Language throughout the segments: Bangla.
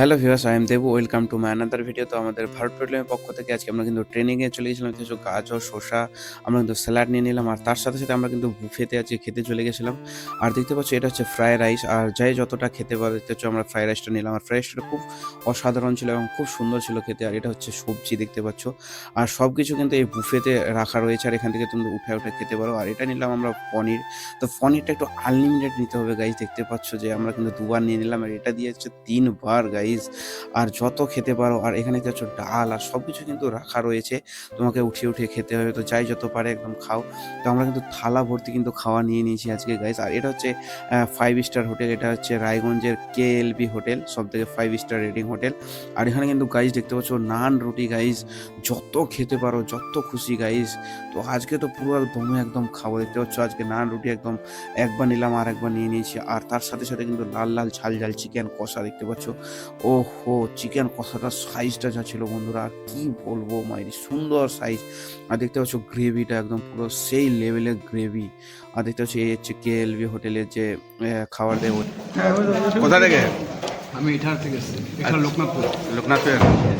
Hello viewers I am Debu welcome to my another video তো আমাদের ভারত পেট্রোলিয়ামের পক্ষ থেকে আজকে আমরা কিন্তু ট্রেনিংয়ে চলে গেছিলাম, কিছু গাজর শসা, আমরা কিন্তু স্যালাড নিয়ে নিলাম, আর তার সাথে সাথে আমরা কিন্তু বুফেতে আজকে খেতে চলে গেছিলাম। আর দেখতে পাচ্ছি, এটা হচ্ছে ফ্রাই রাইস আর যাই যতটা খেতে পারে, দেখতে পাচ্ছ আমরা ফ্রাই রাইসটা নিলাম। আর ফ্রাই রাইসটা খুব অসাধারণ ছিল এবং খুব সুন্দর ছিল খেতে, আর এটা হচ্ছে সবজি, দেখতে পাচ্ছ। আর সব কিছু কিন্তু এই বুফেতে রাখা রয়েছে, আর এখান থেকে তুমি উঠে উঠে খেতে পারো। আর এটা নিলাম আমরা পনির। তো পনিরটা একটু আনলিমিটেড নিতে হবে গাইজ দেখতে পাচ্ছ যে আমরা কিন্তু দুবার নিয়ে নিলাম, আর এটা দিয়ে হচ্ছে তিনবার গাইজ আর যত খেতে পারো, আর এখানে পাচ্ছ ডাল আর সব কিছু কিন্তু রাখা রয়েছে। তোমাকে উঠিয়ে উঠিয়ে খেতে হবে, তো যাই যত পারে একদম খাও। তো আমরা কিন্তু থালা ভর্তি কিন্তু খাওয়া নিয়ে নিয়েছি আজকে গাইজ আর এটা হচ্ছে ফাইভ স্টার হোটেল এটা হচ্ছে রায়গঞ্জের কে এলবি হোটেল সব থেকে ফাইভ স্টার রেটিং হোটেল আর এখানে কিন্তু গাইজ দেখতে পাচ্ছ নান রুটি গাইস যত খেতে পারো, যত খুশি গাইস তো আজকে তো পুরো দমে একদম খাব, দেখতে পাচ্ছ? আজকে নান রুটি একদম একবার নিলাম আর একবার নিয়ে নিয়েছি। আর তার সাথে সাথে কিন্তু লাল লাল ঝাল ঝাল চিকেন কষা, দেখতে পাচ্ছ? ও হো চিকেন কষাটার সাইজটা যা ছিল বন্ধুরা আর কি বলব মায়ের সুন্দর সাইজ আর দেখতে পাচ্ছ গ্রেভিটা একদম পুরো সেই লেভেলের গ্রেভি আর দেখতে পাচ্ছ এই হচ্ছে কে এলবি হোটেলের যে আহ, খাবার দেয় কোথা থেকে? আমি এটার থেকে এসেছি লোকনাথপুর। লোকনাথের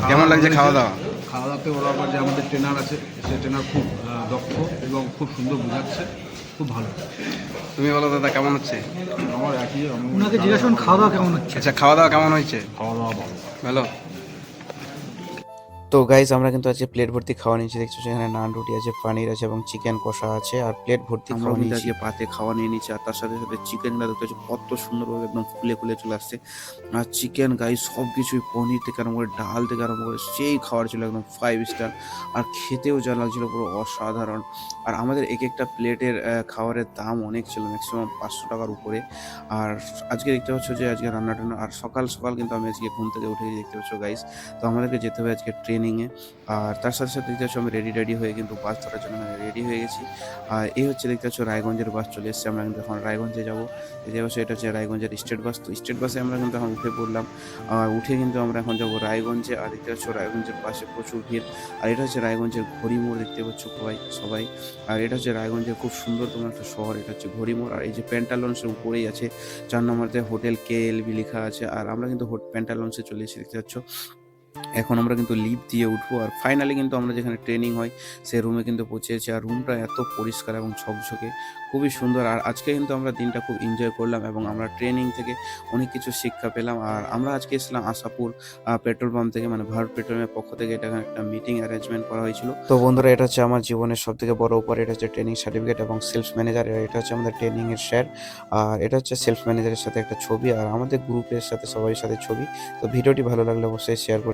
কেমন লাগছে খাওয়া দাওয়া? খাওয়া দাওয়াতে ওরা আবার যে আমাদের ট্রেনার আছে সে ট্রেনার খুব দক্ষ এবং খুব সুন্দর বোঝাচ্ছে খুব ভালো। তুমি বলো দাদা কেমন হচ্ছে? আমার একই আমি- ওনাকে জিজ্ঞাসা করুন খাওয়া দাওয়া কেমন হচ্ছে? আচ্ছা খাওয়া দাওয়া কেমন হয়েছে? খাওয়া দাওয়া ভালো। ভালো তো গাইজ আমরা কিন্তু আজকে প্লেট ভর্তি খাওয়া নিয়েছি। দেখছ সেখানে নান রুটি আছে পনির আছে এবং চিকেন কষা আছে আর প্লেট ভর্তি খাওয়া নিয়েছি। আজকে পাতে খাওয়া নিয়ে নিয়েছি আর তার সাথে সাথে চিকেনটা দেখতে পাচ্ছি কত সুন্দরভাবে একদম ফুলে ফুলে চলে আসছে। আর চিকেন গাই সব কিছুই পনির থেকে আরম্ভ করে ডাল থেকে আরম্ভ করে সেই খাওয়ার ছিল একদম ফাইভ স্টার আর খেতেও যা লাগছিল পুরো অসাধারণ। আর আমাদের এক একটা প্লেটের খাবারের দাম অনেক ছিল ম্যাক্সিমাম পাঁচশো টাকার উপরে। আর আজকে দেখতে পাচ্ছ যে আজকে রান্না টান্না আর সকাল সকাল কিন্তু আমি আজকে ঘুম থেকে উঠে দেখতে পাচ্ছ গাইস তো আমাদেরকে যেতে হবে আজকে ট্রেনিংয়ে আর তার সাথে সাথে দেখতে আমি রেডি রেডি হয়ে কিন্তু বাস ধরার জন্য আমি রেডি হয়ে গেছি। আর এই হচ্ছে দেখতে পাচ্ছ রায়গঞ্জের বাস চলে এসেছে। আমরা কিন্তু এখন রায়গঞ্জে যাব। দেখতে পাচ্ছ এটা হচ্ছে রায়গঞ্জের স্টেট বাস তো স্টেট বাসে আমরা কিন্তু এখন উঠে পড়লাম। আর উঠে কিন্তু আমরা এখন যাব রায়গঞ্জে। আর দেখতে পাচ্ছ রায়গঞ্জের পাশে প্রচুর ভিড়। আর এটা হচ্ছে রায়গঞ্জের ঘড়িমোড় দেখতে পাচ্ছ সবাই সবাই। আর এটা হচ্ছে রায়গঞ্জের খুব সুন্দর তোমার একটা শহর। এটা হচ্ছে ঘড়িমোড় আর এই যে প্যান্টালন্সের উপরেই আছে। চার নম্বরতে হোটেল কে এল বি লেখা আছে। আর আমরা কিন্তু প্যান্টালন্সে চলে এসেছি। দেখতে পাচ্ছ এখন আমরা কিন্তু লিফট দিয়ে উঠবো আর ফাইনালি কিন্তু আমরা যেখানে ট্রেনিং হয় সেই রুমে কিন্তু পৌঁছেছি আর রুমটা এত পরিষ্কার এবং ঝকঝকে, খুবই সুন্দর। আর আজকে কিন্তু আমরা দিনটা খুব এনজয় করলাম এবং আমরা ট্রেনিং থেকে অনেক কিছু শিক্ষা পেলাম। আর আমরা আজকে এসেছিলাম আশাপুর পেট্রোল পাম্প থেকে মানে ভারত পেট্রোলিয়ামের পক্ষ থেকে এটা একটা মিটিং অ্যারেঞ্জমেন্ট করা হয়েছিল। তো বন্ধুরা, এটা হচ্ছে আমার জীবনের সব থেকে বড় উপর এটা হচ্ছে ট্রেনিং সার্টিফিকেট এবং সেলস ম্যানেজার এটা হচ্ছে আমাদের ট্রেনিং এর স্যার আর এটা হচ্ছে সেলস ম্যানেজারের সাথে একটা ছবি, আর আমাদের গ্রুপের সাথে সবাই সাথে ছবি। তো ভিডিওটি ভালো লাগলে অবশ্যই শেয়ার